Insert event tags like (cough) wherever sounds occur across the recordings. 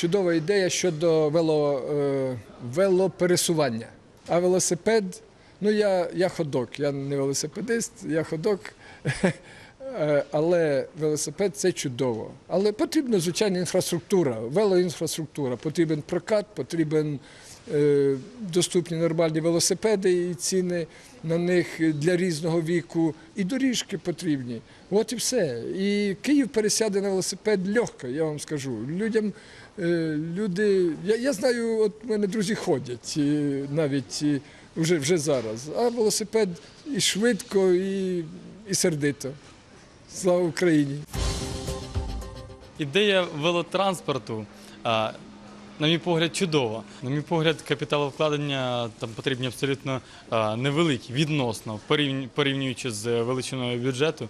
чудова ідея щодо вело, е, велопересування. А велосипед, ну я, я ходок, я не велосипедист, я ходок. (laughs) Е, Але велосипед це чудово. Але потрібна звичайна інфраструктура, велоінфраструктура. Потрібен прокат, потрібен е, доступні нормальні велосипеди і ціни на них для різного віку, і доріжки потрібні. От і все. І Київ пересяде на велосипед легко, я вам скажу. Людям люди. Я, я знаю, от мене друзі ходять навіть вже, вже зараз. А велосипед і швидко, і, і сердито. Слава Україні! Ідея велотранспорту, на мій погляд, чудова. На мій погляд, капіталовкладення там потрібні абсолютно невеликі, відносно порівнюючи з величиною бюджету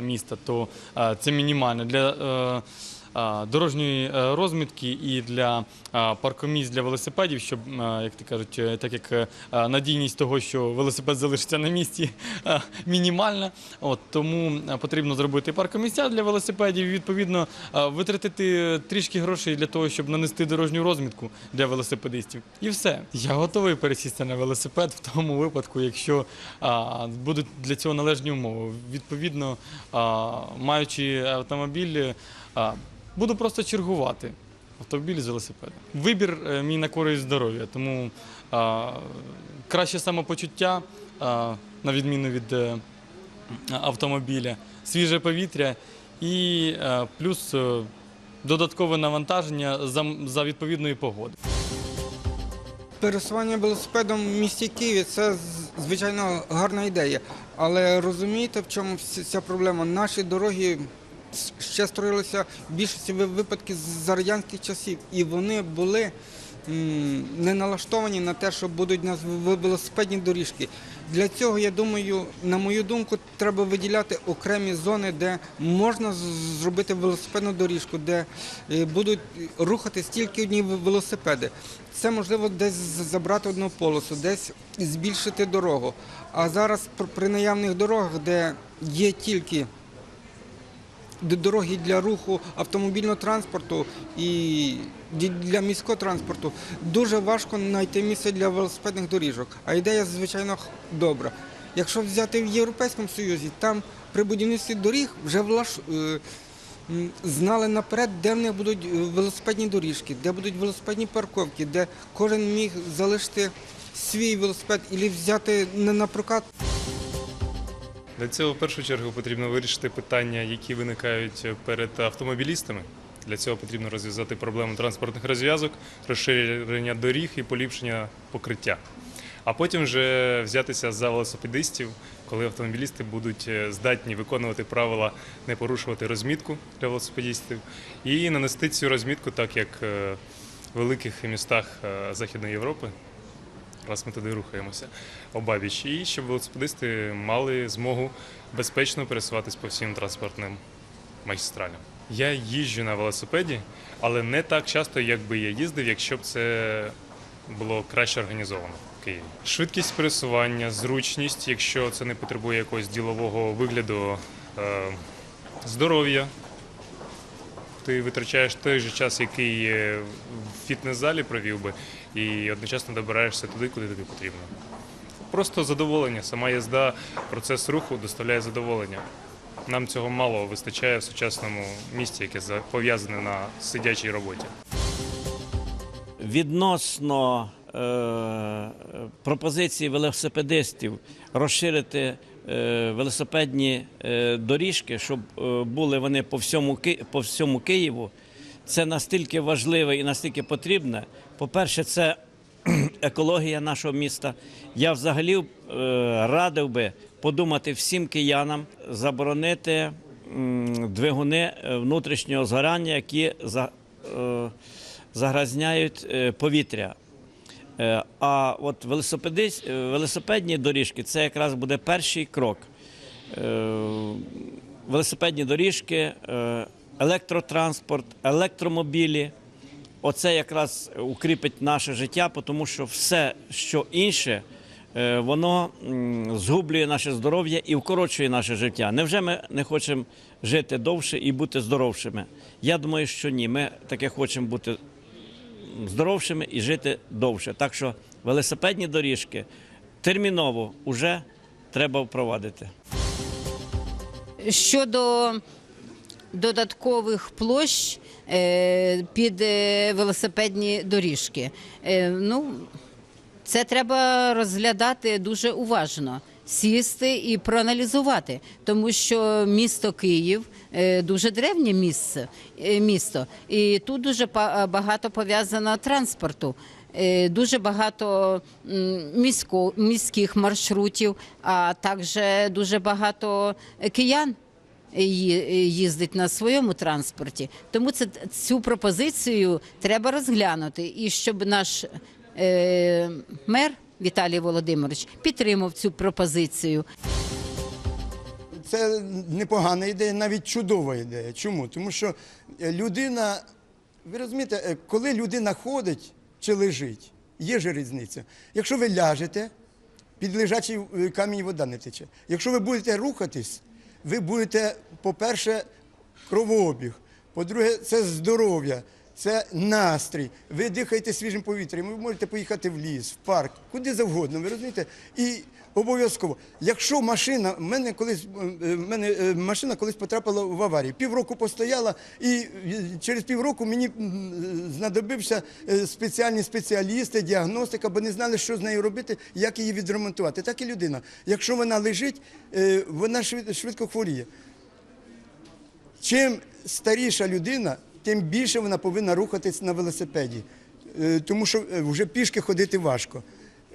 міста, то це мінімально для. Е, Дорожньої е, розмітки і для а, паркомісць для велосипедів, щоб, як ти кажуть, е, так як е, надійність того, що велосипед залишиться на місці, мінімальна. От тому потрібно зробити паркомісця для велосипедів. Відповідно, витратити трішки грошей для того, щоб нанести дорожню розмітку для велосипедистів. І все. Я готовий пересісти на велосипед в тому випадку, якщо будуть для цього належні умови. Відповідно, маючи автомобіль. А, Буду просто чергувати автомобіль з велосипедом. Вибір е, мій на користь здоров'я, тому а, краще самопочуття, а, на відміну від е, автомобіля, свіже повітря і е, плюс е, додаткове навантаження за, за відповідної погоди. Пересування велосипедом в місті Києві це звичайно гарна ідея. Але розумієте, в чому вся ця проблема? Наші дороги ще строїлися в більшості ви- випадків за радянських часів, і вони були не налаштовані на те, що будуть нас велосипедні доріжки. Для цього, я думаю, на мою думку, треба виділяти окремі зони, де можна зробити велосипедну доріжку, де е, будуть рухатись тільки одні велосипеди. Це можливо десь забрати одну полосу, десь збільшити дорогу. А зараз при наявних дорогах, де є тільки дороги для руху автомобільного транспорту і для міського транспорту, дуже важко знайти місце для велосипедних доріжок. А ідея, звичайно, добра. Якщо взяти в Європейському Союзі, там при будівництві доріг вже влаш... е, знали наперед, де в них будуть е, велосипедні доріжки, де будуть велосипедні парковки, де кожен міг залишити свій велосипед і взяти на прокат Для цього в першу чергу потрібно вирішити питання, які виникають перед автомобілістами. Для цього потрібно розв'язати проблему транспортних розв'язок, розширення доріг і поліпшення покриття. А потім вже взятися за велосипедистів, коли автомобілісти будуть е, здатні виконувати правила не порушувати розмітку для велосипедистів і нанести цю розмітку, так як е, в великих містах е, Західної Європи раз ми туди рухаємося обабіч, і щоб велосипедисти мали змогу безпечно пересуватись по всім транспортним магістралям. Я їжджу на велосипеді, але не так часто, як би я їздив, якщо б це було краще організовано в Києві. Швидкість пересування, зручність, якщо це не потребує якогось ділового вигляду, е, здоров'я. Ти витрачаєш той же час, який в фітнес-залі провів би, і одночасно добираєшся туди, куди тобі потрібно. Просто задоволення. Сама їзда, процес руху доставляє задоволення. Нам цього мало вистачає в сучасному місті, яке за- пов'язане на сидячій роботі. відносно е, пропозиції велосипедистів розширити е, велосипедні е, доріжки, щоб е, були вони по всьому, по всьому Києву, це настільки важливе і настільки потрібне. По-перше, це (clears throat) екологія нашого міста. Я взагалі е, радив би подумати всім киянам заборонити двигуни е, внутрішнього згорання, які е, загрязняють повітря. А от велосипедні доріжки це якраз буде перший крок. Велосипедні доріжки, електротранспорт, електромобілі. Оце якраз укріпить наше життя, тому що все, що інше, е, воно згублює наше здоров'я і вкорочує наше життя. Невже ми не хочемо жити довше і бути здоровшими? Я думаю, що ні. Ми таке хочемо бути здоровшими і жити довше. Так що велосипедні доріжки терміново вже треба впровадити. Щодо додаткових площ е, під е, велосипедні доріжки, е, ну, це треба розглядати дуже уважно, сісти і проаналізувати, тому що місто Київ дуже древнє місце, місто, і тут дуже багато пов'язано транспорту. Дуже багато місько, міських маршрутів, а також дуже багато киян їздить на своєму транспорті. Тому це цю пропозицію треба розглянути, і щоб наш е, мер Віталій Володимирович підтримав цю пропозицію. Це непогана ідея, навіть чудова ідея. Чому? Тому що людина, ви розумієте, е, коли людина ходить чи лежить, є ж різниця. Якщо ви ляжете, під лежачий е, камінь вода не тече. Якщо ви будете рухатись, ви будете, по-перше, кровообіг, по-друге, це здоров'я. Це настрій. Ви дихаєте свіжим повітрям, ви можете поїхати в ліс, в парк, куди завгодно, ви розумієте? І обов'язково, якщо машина, в мене колись е, в мене е, машина колись потрапила в аварію. Півроку постояла, і е, через півроку мені знадобився е, спеціальні спеціалісти, діагностика, бо не знали, що з нею робити, як її відремонтувати. Так і людина. Якщо вона лежить, е, вона швид- швидко хворіє. Чим старіша людина, тим більше вона повинна рухатись на велосипеді, Е, тому що е, вже пішки ходити важко.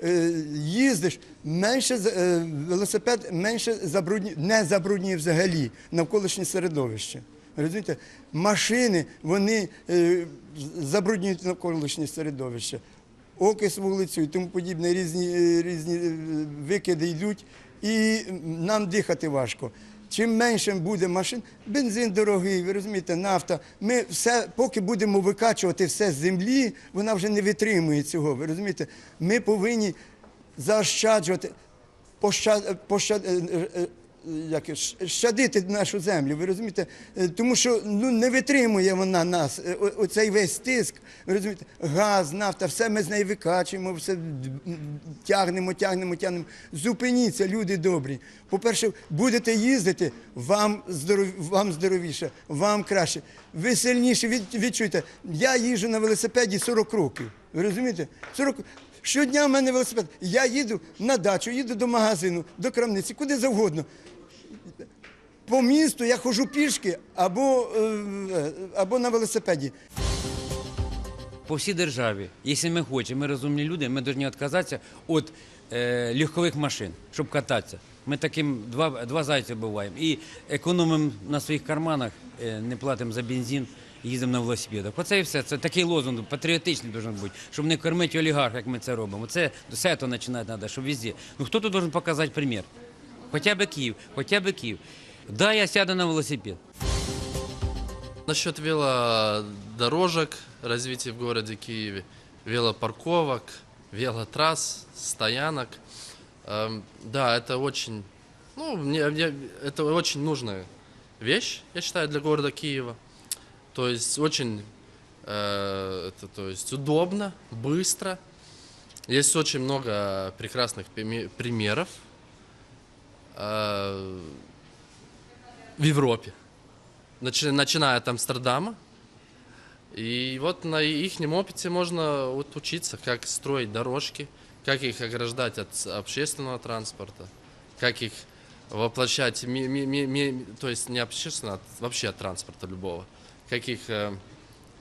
Е, Їздиш, менше велосипед менше забруднює, не забруднює взагалі навколишнє середовище. Розумієте? Машини вони забруднюють навколишнє середовище. Окис вулицю і тому подібне, різні, різні викиди йдуть, і нам дихати важко. Чим менше буде машин, бензин дорогий, ви розумієте, нафта. Ми все, поки будемо викачувати все з землі, вона вже не витримує цього. Ви розумієте? Ми повинні заощаджувати, пощад, поща- е, е, е, щадити нашу землю, ви розумієте? Е, Тому що ну, не витримує вона нас, е, о- оцей весь тиск, ви розумієте, газ, нафта, все ми з неї викачуємо, все тягнемо, тягнемо, тягнемо. Зупиніться, люди добрі. По-перше, будете їздити, вам, здоров... вам здоровіше, вам краще. Ви сильніше від... відчуєте. Я їжджу на велосипеді 40 років. Ви розумієте? 40... Щодня в мене велосипед. Я їду на дачу, їду до магазину, до крамниці, куди завгодно. По місту я ходжу пішки або, е, або на велосипеді. по всій державі, якщо ми хочемо, ми розумні люди, ми повинні відказатися від е, легкових машин, щоб кататися. Ми таким два, два зайця буваємо. І економимо на своїх карманах, е, не платимо за бензин, їздимо на велосипедах. Оце і все. Це такий лозунг патріотичний должен бути, щоб не кормити олігарх, як ми це робимо. Це з цього починати треба, щоб везде. Ну хто тут должен показати примір? Хоча б Київ, хоча б Київ. Да, я сяду на велосипед. Насчет велодорожек, развития в городе Киеве, велопарковок, велотрасс, стоянок. Эм, да, это очень, ну, мне, мне- это очень нужная вещь, я считаю, для города Киева. То есть очень, э, это, то есть удобно, быстро. Есть очень много прекрасных примеров э, в Европе начи- начиная от Амстердама. И вот на их опыте можно вот учиться, как строить дорожки, как их ограждать от общественного транспорта, как их воплощать, ми- ми- ми- ми- то есть не общественного, а вообще от транспорта любого, как их э,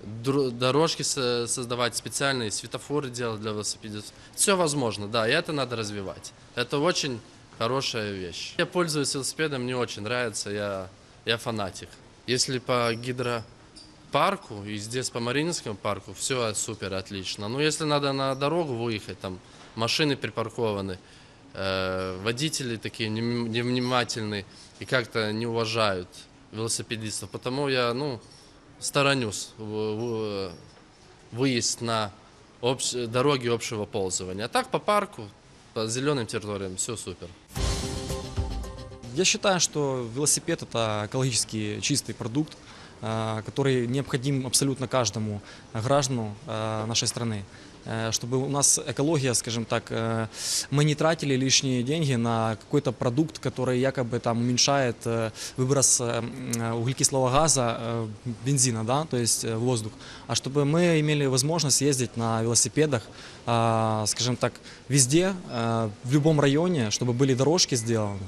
дорожки со- создавать специальные, светофоры делать для велосипедистов. Все возможно, да, и это надо развивать. Это очень хорошая вещь. Я пользуюсь велосипедом, мне очень нравится, я, я фанатик. Если по гидропарку и здесь по Мариинскому парку, все супер, отлично. Но если надо на дорогу выехать, там машины припаркованы, э, водители такие невнимательные и как-то не уважают велосипедистов, потому я, ну, сторонюсь в- в- выезд на общ- дороги общего пользования. А так по парку, по зеленым территориям все супер. Я считаю, что велосипед это экологически чистый продукт. э, который необходим абсолютно каждому граждану э, нашей страны. Э, Чтобы у нас экология, скажем так, э, мы не тратили лишние деньги на какой-то продукт, который якобы там уменьшает э, выброс э, м, углекислого газа, э, бензина, да, то есть э, в воздух, а чтобы мы имели возможность ездить на велосипедах, а, скажем так, везде, э, в любом районе, чтобы были дорожки сделаны,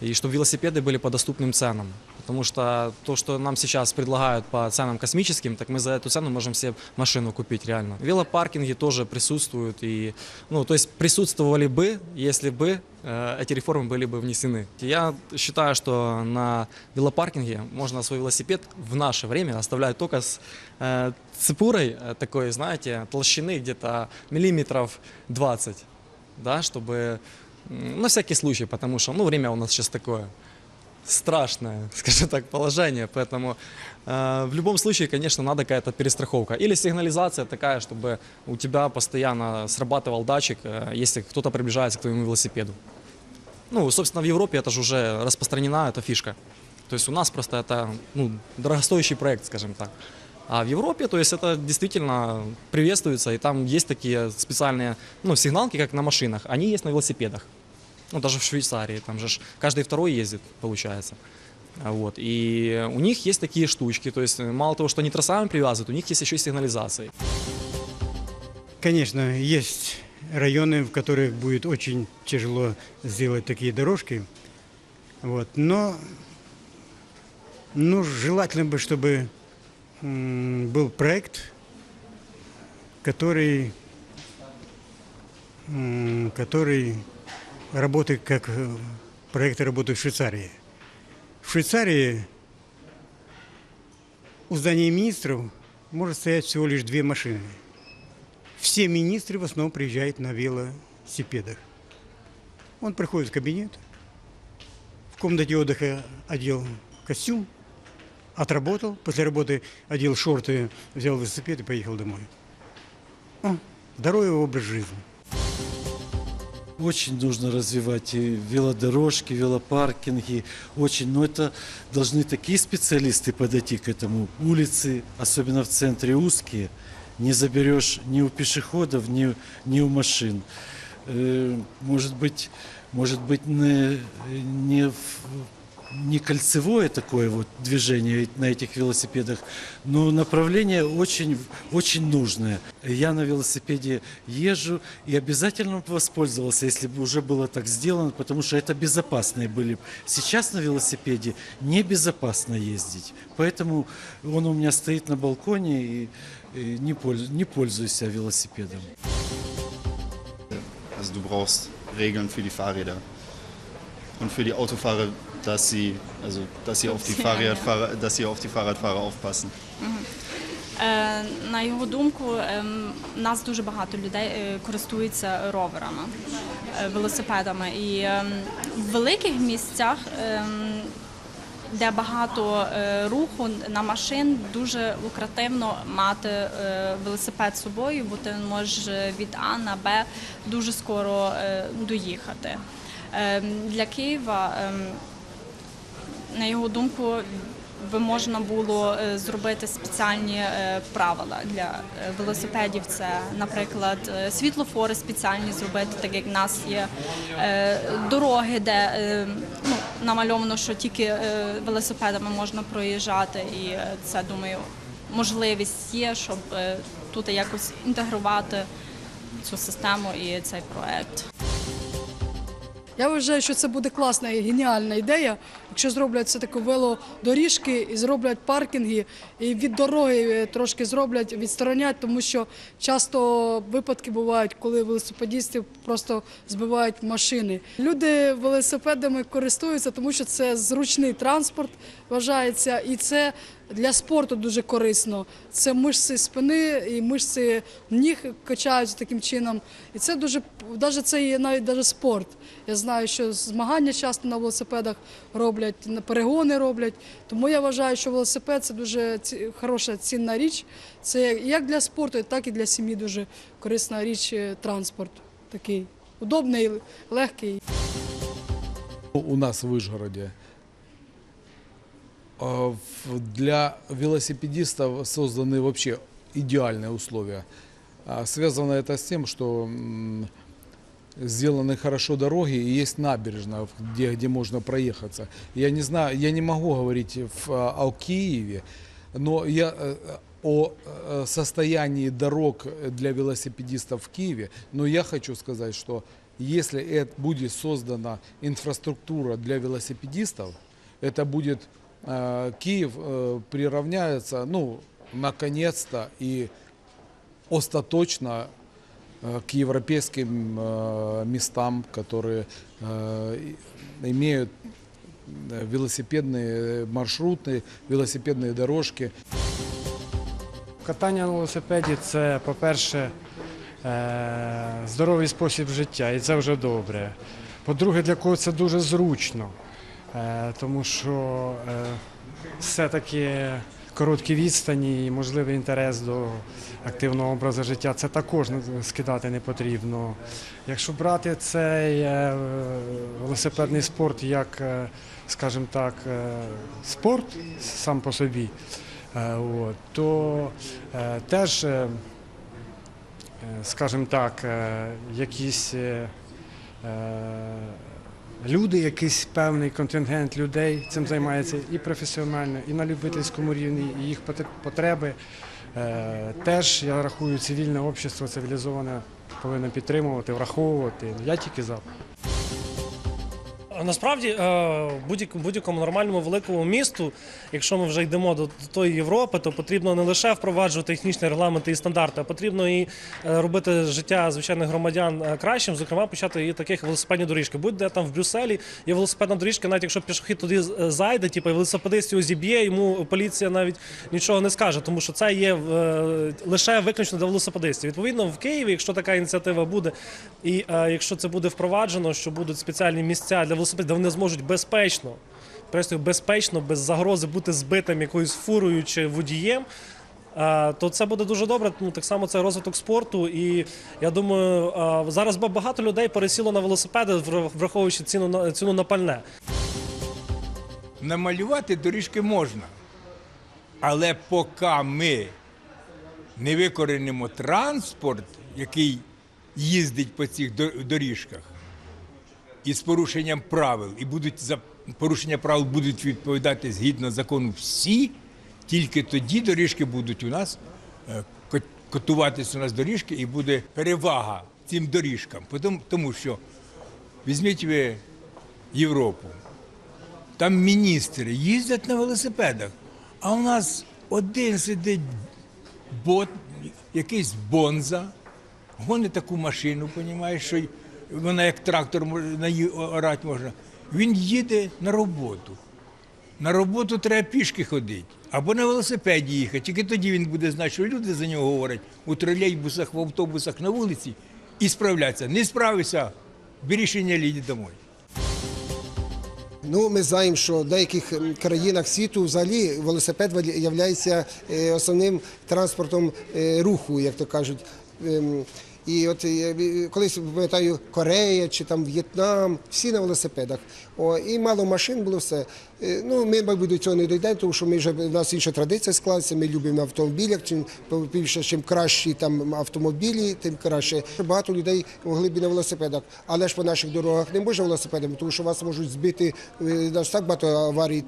И чтобы велосипеды были по доступным ценам. Потому что то, что нам сейчас предлагают по ценам космическим, так мы за эту цену можем себе машину купить реально. Велопаркинги тоже присутствуют. И, ну, то есть присутствовали бы, если бы э, эти реформы были бы внесены. Я считаю, что на велопаркинге можно свой велосипед в наше время оставлять только с э, цепурой э, такой, знаете, толщины где-то миллиметров 20, да, чтобы на всякий случай, потому что ну, время у нас сейчас такое страшное, (laughs) скажем так, положение, поэтому э, в любом случае, конечно, надо какая-то перестраховка или сигнализация такая, чтобы у тебя постоянно срабатывал датчик, э, если кто-то приближается к твоему велосипеду. Ну, собственно, в Европе это же уже распространена эта фишка. То есть у нас просто это ну, дорогостоящий проект, скажем так. А в Европе, то есть это действительно приветствуется, и там есть такие специальные ну, сигналки, как на машинах, они есть на велосипедах. Ну, даже в Швейцарии, там же каждый второй ездит, получается. Вот. И у них есть такие штучки, то есть мало того, что они трассами привязывают, у них есть еще и сигнализации. Конечно, есть районы, в которых будет очень тяжело сделать такие дорожки. Вот. Но ну, желательно бы, чтобы был проект, который, который работает как э, проекты работают в Швейцарии. В Швейцарии у здания министров может стоять всего лишь две машины. Все министры в основном приезжают на велосипедах. Он приходит в кабинет, в комнате отдыха одел костюм, отработал, после работы одел шорты, взял велосипед и поехал домой. О, здоровый образ жизни. Очень нужно развивать и велодорожки, велопаркинги. Очень, но это должны такие специалисты подойти к этому. Улицы, особенно в центре узкие, не заберешь ни у пешеходов, ни, ни у машин. Э, Может быть, может быть не, не, в- не кольцевое такое вот движение на этих велосипедах, но направление очень, очень нужное. Я на велосипеде езжу и обязательно воспользовался, если бы уже было так сделано, потому что это безопасные были. Сейчас на велосипеде небезопасно ездить, поэтому он у меня стоит на балконе и, и не, польз- не пользуюсь велосипедом. Also du brauchst Regeln für die Fahrräder und für die Autofahrer, dass sie, also dass sie auf die Fahrradfahrer, dass sie auf die Fahrradfahrer aufpassen. Е, На його думку, ем, нас дуже багато людей е, користуються роверами, е, велосипедами. І ем, в великих місцях, ем, де багато руху на машин, дуже лукративно мати велосипед з собою, бо ти можеш від А на Б дуже скоро доїхати. Для Києва на його думку, би можна було е, зробити спеціальні е, правила для е, велосипедів. Це, наприклад, світлофори спеціальні зробити, так як в нас є дороги, де ну, намальовано, що тільки велосипедами можна проїжджати, і це думаю, можливість є, щоб тут якось інтегрувати цю систему і цей проект. Я вважаю, що це буде класна і геніальна ідея, якщо зроблять все таки велодоріжки і зроблять паркінги, і від дороги е, трошки зроблять, відсторонять, тому що часто випадки бувають, коли велосипедістів просто збивають машини. Люди велосипедами користуються, тому що це зручний транспорт вважається, і це для спорту дуже корисно. Це мишці спини і мишці ніг качаються таким чином. І це дуже навіть це є навіть даже спорт. Я знаю, що змагання часто на велосипедах роблять, на перегони роблять. Тому я вважаю, що велосипед це дуже хороша цінна річ. Це як для спорту, так і для сім'ї дуже корисна річ е, транспорт. Такий удобний, легкий. У нас в Вишгороді э, в- для велосипедистов созданы вообще идеальные условия. А Связано это с тем, что сделаны хорошо дороги и есть набережная, где, где можно проехаться. Я не знаю, я не могу говорить в, а, о Киеве, но я э, о э, состоянии дорог для велосипедистов в Киеве, но я хочу сказать, что если это будет создана инфраструктура для велосипедистов, это будет Киев э, приравняется, ну, наконец-то и остаточно э, к европейским э, местам, которые э, и- имеют э, велосипедные маршруты, велосипедные дорожки. Катання на велосипеді це, по-перше, е, здоровий спосіб життя, і це вже добре. По-друге, для кого це дуже зручно, е, тому що е, все-таки короткі відстані і можливий інтерес до активного образу життя це також скидати не потрібно. Якщо брати цей е, велосипедний спорт як, е, скажімо так, е, спорт сам по собі, е, то е, теж, е, е, скажімо так, е, якісь е, е, люди, якийсь певний контингент людей цим займається і професіонально, і на любительському рівні, і їх потреби. е, Теж я рахую, цивільне общество цивілізоване повинно підтримувати, враховувати. Я тільки за. Насправді, е, будь-якому будь-якому нормальному великому місту, якщо ми вже йдемо до, тої Європи, то потрібно не лише впроваджувати технічні регламенти і стандарти, а потрібно і е, робити життя звичайних громадян е, кращим, зокрема почати і таких велосипедні доріжки. Будь-де там в Брюсселі є велосипедна доріжка, навіть якщо пішохід туди зайде, типу велосипедист його зіб'є, йому поліція навіть нічого не скаже, тому що це є лише виключно для велосипедистів. Відповідно, в Києві, якщо така ініціатива буде, і якщо це буде впроваджено, що будуть спеціальні місця для велосипедистів, де вони зможуть безпечно, безпечно, без загрози бути збитим якоюсь фурою чи водієм. е, То це буде дуже добре. Ну так само це розвиток спорту. І я думаю, е, зараз багато людей пересіло на велосипеди, враховуючи ціну на ціну на пальне. Намалювати доріжки можна. Але поки ми не викоренимо транспорт, який їздить по цих доріжках, і з порушенням правил, і будуть за порушення правил будуть відповідати згідно закону всі, тільки тоді доріжки будуть у нас е, котуватись у нас доріжки, і буде перевага цим доріжкам. Тому що візьміть ви Європу. Там міністри їздять на велосипедах, а у нас один сидить бот, якийсь бонза, гонить таку машину, понімаєш, що вона як трактор на її орати можна. Він їде на роботу. На роботу треба пішки ходити або на велосипеді їхати. Тільки тоді він буде знати, що люди за нього говорять у тролейбусах, в автобусах, на вулиці і справляться. Не справишся, бери рішення ліді домой. Ну, ми знаємо, що в деяких країнах світу взагалі велосипед є основним транспортом е, руху, як то кажуть. І от е, колись пам'ятаю, Корея чи там В'єтнам, всі на велосипедах. О, і мало машин було все. Е, Ну, ми, мабуть, до цього не дійдемо, тому що ми вже в нас інша традиція склалася. Ми любимо на автомобілях. Чим більше, чим кращі там автомобілі, тим краще. Багато людей могли б на велосипедах, але ж по наших дорогах не можна велосипедами, тому що вас можуть збити. е, Нас так багато аварій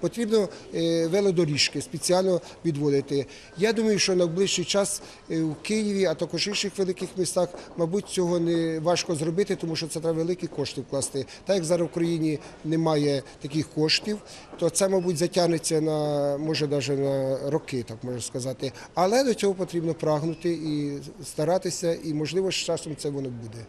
потрібно е, велодоріжки спеціально відводити. Я думаю, що на ближчий час в Києві, а також інших великих містах, мабуть, цього не важко зробити, тому що це треба великі кошти вкласти. Так як зараз в Україні немає таких коштів, то це, мабуть, затягнеться на може навіть на роки, так можна сказати. Але до цього потрібно прагнути і старатися, і можливо з часом це воно буде.